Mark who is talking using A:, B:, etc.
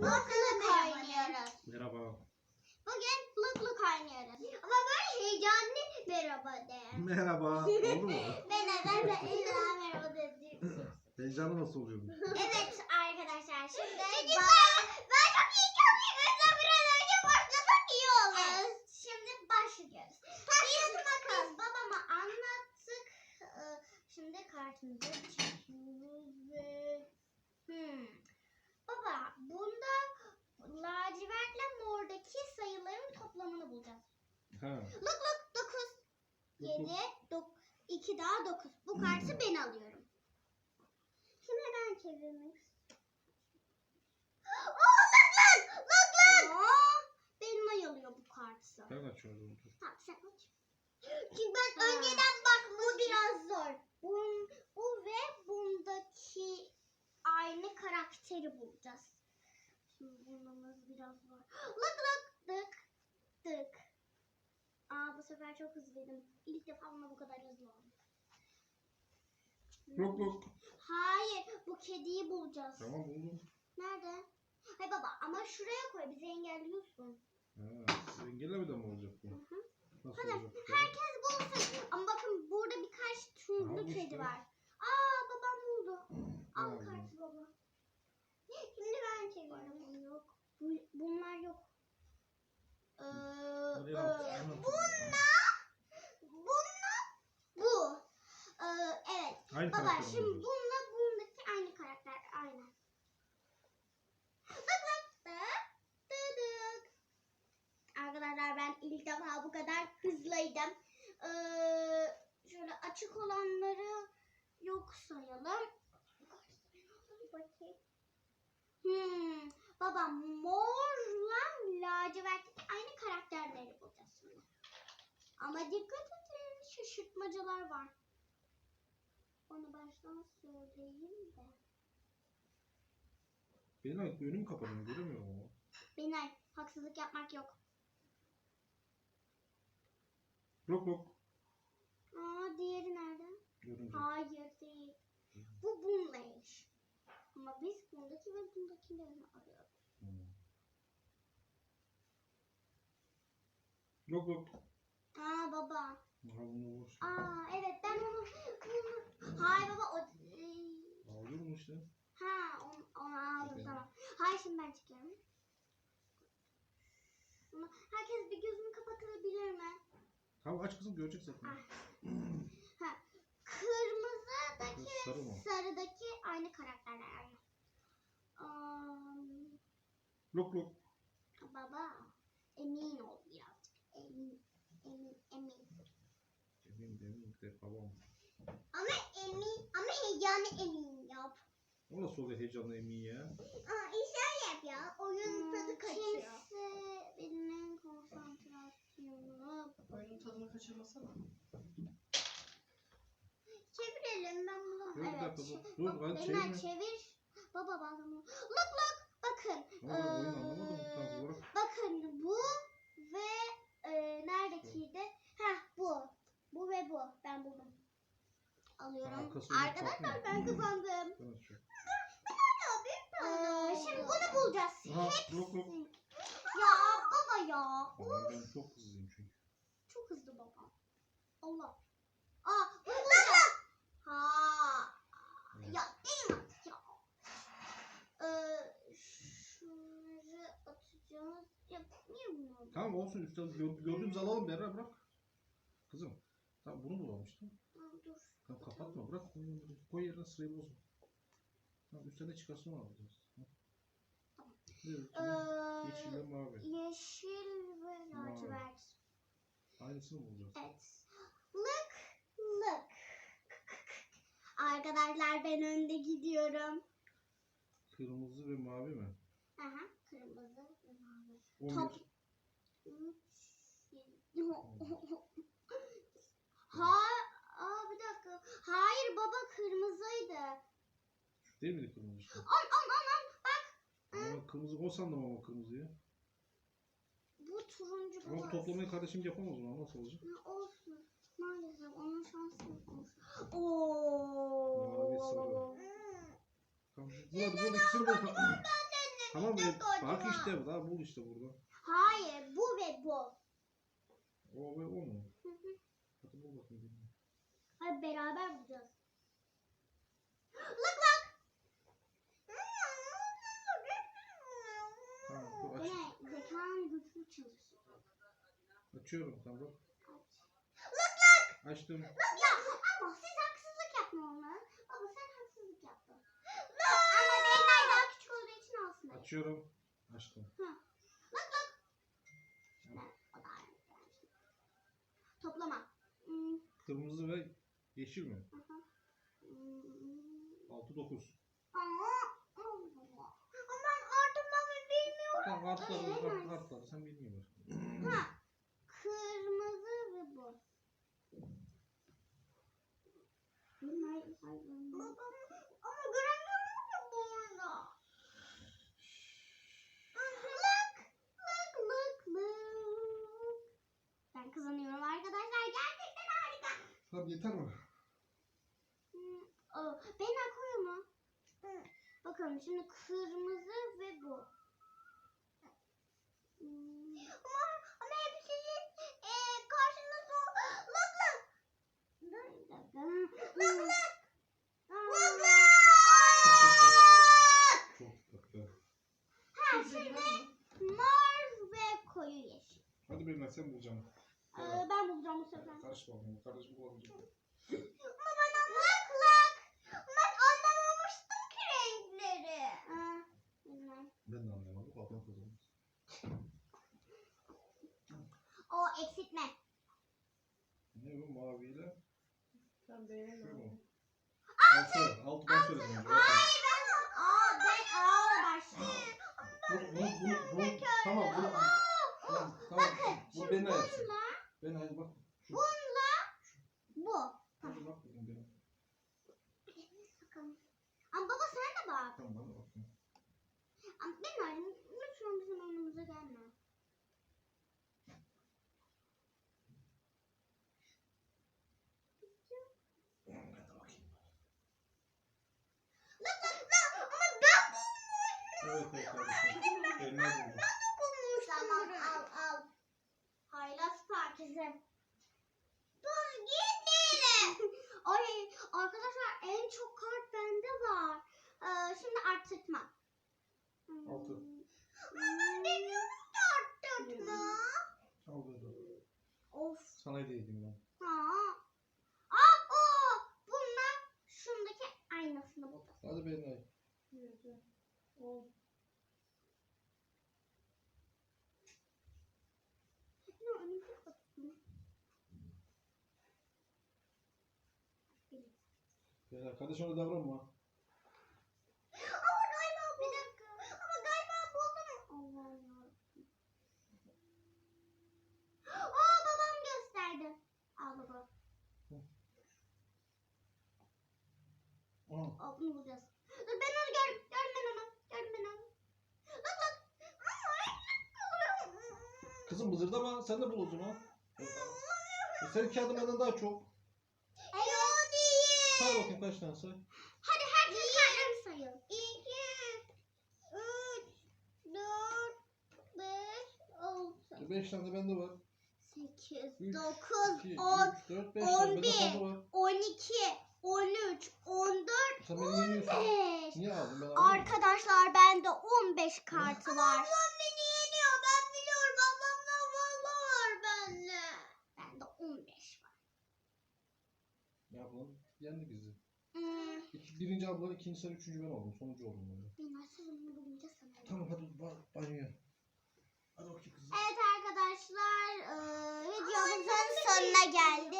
A: Look oynuyoruz.
B: Merhaba.
A: Bugün look oynuyoruz. Ama böyle heyecanlı merhaba de.
B: Merhaba. Oldu mu?
A: Ben neden de illa merhaba dedim.
B: Heyecanı nasıl oluyor?
A: Evet arkadaşlar şimdi ben, ben çok heyecanlıyım. Özlem bir an önce başlasak iyi olur. Evet, şimdi başlıyoruz. Biz, biz babama anlattık. Ee, Şimdi kartımızı çekiyoruz ve... Hmm. Baba bunda lacivertle mordaki sayıların toplamını bulacağız.
B: Ha.
A: Look look 9,
B: Look,
A: 7, 2 daha 9. Bu kartı ben alıyorum. Şimdi ben çevirmek Oo, look look! Look look! Benimle alıyor bu kartı.
B: Ben açıyorum. Dur.
A: Tamam sen aç. Çünkü ben önceden bakmıştım. Bu biraz zor. Bu, bu ve bundaki aynı karakteri bulacağız. Şimdi bulmamız biraz zor. Look look dık dık. Sefer çok hızlıydım. İlk defa buna bu kadar hızlı oldum.
B: Look look.
A: Hayır bu kediyi bulacağız.
B: Tamam buldum.
A: Nerede? Hay baba ama şuraya koy bizi engelliyorsun.
B: Ha. siz Engellemeden mi olacak bu?
A: Hı hı.
B: Nasıl
A: Hadi
B: olacak?
A: herkes bulsun. Ama bakın burada birkaç türlü
B: Tamam işte.
A: kedi var. Aa babam buldu. Al kartı baba. Şimdi ben çeviriyorum. Yok. Bu- Bunlar yok. Ee, e, bunlar, bunlar, bu. Ee, evet.
B: Aynı
A: Baba şimdi
B: bulacağız.
A: bununla bundaki aynı karakter. Aynen. Arkadaşlar ben ilk defa bu kadar hızlıydım. Ee, şöyle açık olanları yok sayalım. Bakayım. Hmm, baba morla lacivertteki aynı. Ama dikkat edin şaşırtmacalar var. Onu baştan söyleyeyim de.
B: Benim önüm kapanıyor. Göremiyorum ama.
A: Benay haksızlık yapmak yok.
B: Look look.
A: Aa diğeri nerede?
B: Görünce.
A: Hayır değil. Bu bununla eş. Ama biz bundaki ve bundakilerini arıyoruz.
B: Hmm. Look look.
A: Aa baba.
B: Ha bunu boş.
A: Aa evet ben onu. Hayır baba o...
B: Ağlıyor mu işte?
A: Ha onu, onu aldım tamam. Hayır şimdi ben çıkıyorum. Ama Herkes bir gözünü kapatabilir mi?
B: Tamam aç kızım görecek zaten.
A: Ah. Ha. Kırmızıdaki
B: Sarı mı?
A: sarıdaki aynı karakterler aynı. Um,
B: Look look.
A: baba emin ol birazcık. Emin, emin, emin.
B: Emin emin de babam.
A: Ama emin, ama heyecanlı emin yap.
B: O nasıl oluyor heyecanlı emin ya?
A: Aa, işler yap ya. Oyun
B: Hmm,
A: tadı kaçıyor. Kimse benim konsantrasyonu
C: Oyunun tadını kaçırmasana.
A: Çevirelim ben bunu.
B: Dur bir
A: evet.
B: dakika dur. Dur
A: Beyler,
B: çevirme.
A: çevir. Baba ben bunu. Look look. Bakın.
B: Ama ben oyunu
A: Ee,
B: anlamadım tam olarak.
A: Bakın bu ve e, neredekiydi? Heh bu. Bu ve bu. Ben buldum. Alıyorum. Arkadaşlar ben kazandım.
B: Ben açıyorum.
A: Ee, şimdi bunu bulacağız.
B: Aha look look.
A: Ya baba ya.
B: Ama ben çok hızlıyım çünkü.
A: Çok hızlı baba. Allah. Aa bunu bulacağız. Ha.
B: Evet.
A: Ya değil mi? Ya. Ee, şunları atacağız. Ya niye bunu?
B: Tamam olsun üstten gö- gördüğümüzü alalım Berra bırak. Kızım. Tamam bunu bulamıştım.
A: Aa,
B: kapatma bırak koy, koy yerine sırayı bozma. Tamam üstten ne çıkarsa onu alacağız.
A: Ee,
B: Yeşille mavi.
A: Yeşil ve lacivert.
B: Aynısını bulacağız.
A: Evet. Look, look. Arkadaşlar ben önde gidiyorum.
B: Kırmızı ve mavi mi?
A: Aha, kırmızı ve mavi.
B: 11.
A: Top. Ha. Hayır baba kırmızıydı.
B: Değil miydi kırmızı?
A: On, on, on, on. Bak.
B: Ama kırmızı o sandım ama kırmızıyı.
A: Bu turuncu
B: Ama bu toplamayı kardeşim yapamaz o zaman nasıl olacak?
A: Ha, Olsun. Maalesef onun şansı yokmuş. Oo.
B: Mavi, sarı. Tamam. Bu hadi bu ikisini bul. Tamam
A: oyuncu
B: bak işte daha bul işte burada.
A: Hayır bu ve bu.
B: O ve o mu?
A: Hı hı.
B: Hadi bul bakayım.
A: Hayır beraber bulacağız. Look look.
B: Tamam dur aç.
A: Zekan güçlü çalışıyor.
B: Açıyorum tamam.
A: Look look.
B: Açtım.
A: Ya ama siz haksızlık yapma ona. Baba sen haksızlık yaptın. Ama Zeynep daha küçük olduğu için alsın.
B: Açıyorum. Açtım.
A: Look look. Ben o da aynı. Toplama. Hmm,
B: Kırmızı ve yeşil mi?
A: aha. Hmm.
B: 6 9.
A: Ama ben artırmamı bilmiyorum.
B: Tamam kartları,
A: Evet.
B: kart, kartları sen bilmiyorsun.
A: Ha. Kırmızı ve bu. Bunlar hayvan. Ama göremiyorum ki burada. Look, look, look, look. Ben kazanıyorum arkadaşlar. Gerçekten harika.
B: Tamam yeter mi?
A: Hmm, o, Beyler koyuyor mu? Şimdi kırmızı ve bu. Ama, ama hepsi e, karşınızda look. Look
B: Çok tatlı.
A: Ha şimdi mor ve koyu yeşil.
B: Hadi Berna sen bulacaksın.
A: Ee, ben bulacağım bu sefer.
B: Karışma. Kardeşim bulamayacak.
A: Ama ben look look. Ben anlamamıştım ki renkleri. Aa, bilmem.
B: Ben de anlayamadım. Ablam kazandı.
A: O eksiltme.
B: Ne bu maviyle?
C: Sen
B: Şu
C: beğenme.
B: mu? Altı. Altı ben söyledim önce.
A: Hayır ben Aa ben A'la başlıyorum.
B: Bu, bu, bu, bu, tamam bu, tamam, tamam. Bu Berna yapsın.
A: bununla,
B: Ben hayır bak. Şu.
A: bununla bu.
B: Hadi bak bakayım benim.
A: Bakalım. Ama baba sen de bak.
B: Tamam bakayım.
A: Ama ben ayrım. Lütfen önümüze gelme.
B: Evet evet. Berna buldu.
A: bulmuştum. Tamam al al. Haylaz partisi. Dur gitmeyelim. Ay arkadaşlar en çok kart bende var. Ee, şimdi arttırma. Hmm.
B: Altı.
A: Ama demiyorum ki arttırma.
B: Al Berna. Hediye edeyim ben.
A: Ha. Aa o. Bunlar şundaki aynasını bulacağız.
B: Hadi Berna.
C: Yedi, on.
A: Ya, önümüze bakın.
B: Berna kardeşim öyle davranma.
A: Ama galiba bir dakika. Ama galiba buldum. Allah'ım yarabbim. Aa babam gösterdi. Al baba.
B: Aha.
A: Al bunu bulacağız. Dur ben onu gör. Gördüm ben onu. Gördüm ben onu. Bak bak.
B: Kızım bızırdama sen de bul o zaman. E, senin kağıdın benden daha çok.
A: Değil.
B: Say bakayım kaç tane say.
A: Hadi herkes kartlarını sayın. 2, 3, 4, 5, 6,
B: E, Beş tane de bende var.
A: 8,
B: Üç,
A: 9,
B: 2,
A: 10,
B: 3, 4, 5 tane bende
A: 11.
B: fazla var.
A: 12, 13, 14,
B: Sen beni yeniyorsun.
A: 15.
B: Niye aldın ben almadım.
A: Arkadaşlar bende 15 kartı var. Ablam beni yeniyor. Ben biliyorum. Ablamdan fazla var bende. Bende 15 var.
B: Ne yapalım? Yendik bizi.
A: Hmm.
B: İki, birinci abla, ikinci sen, üçüncü ben oldum. Sonuncu oldum ben.
A: Ben bunu bulunca sanırım.
B: Tamam hadi ba- banyoya. Hadi bakayım kızım.
A: Evet arkadaşlar eee, videomuzun sonuna geldik.